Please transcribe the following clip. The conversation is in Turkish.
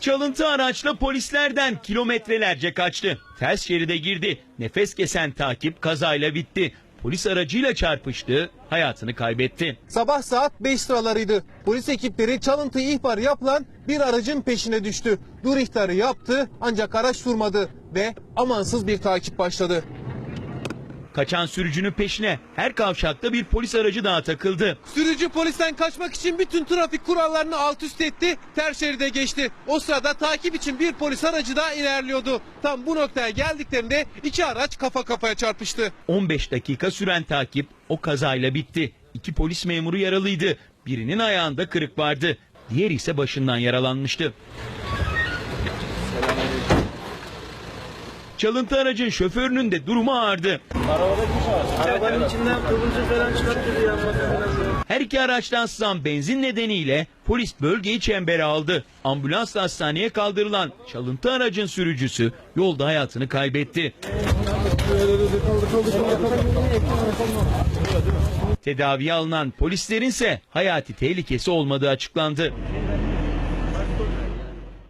Çalıntı araçla polislerden kilometrelerce kaçtı. Ters şeride girdi. Nefes kesen takip kazayla bitti. Polis aracıyla çarpıştı, hayatını kaybetti. Sabah saat 5 sıralarıydı. Polis ekipleri çalıntı ihbar yapılan bir aracın peşine düştü. Dur ihtarı yaptı ancak araç durmadı ve amansız bir takip başladı. Kaçan sürücünün peşine her kavşakta bir polis aracı daha takıldı. Sürücü polisten kaçmak için bütün trafik kurallarını alt üst etti, ters şeride geçti. O sırada takip için bir polis aracı daha ilerliyordu. Tam bu noktaya geldiklerinde iki araç kafa kafaya çarpıştı. 15 dakika süren takip o kazayla bitti. İki polis memuru yaralıydı. Birinin ayağında kırık vardı. Diğeri ise başından yaralanmıştı. Çalıntı aracın şoförünün de durumu ağırdı. Arabanın içinden kıvılcım falan çıkarttı ya. Her iki araçtan sızan benzin nedeniyle polis bölgeyi çembere aldı. Ambulansla hastaneye kaldırılan çalıntı aracın sürücüsü yolda hayatını kaybetti. Tedaviye alınan polislerin ise hayati tehlikesi olmadığı açıklandı.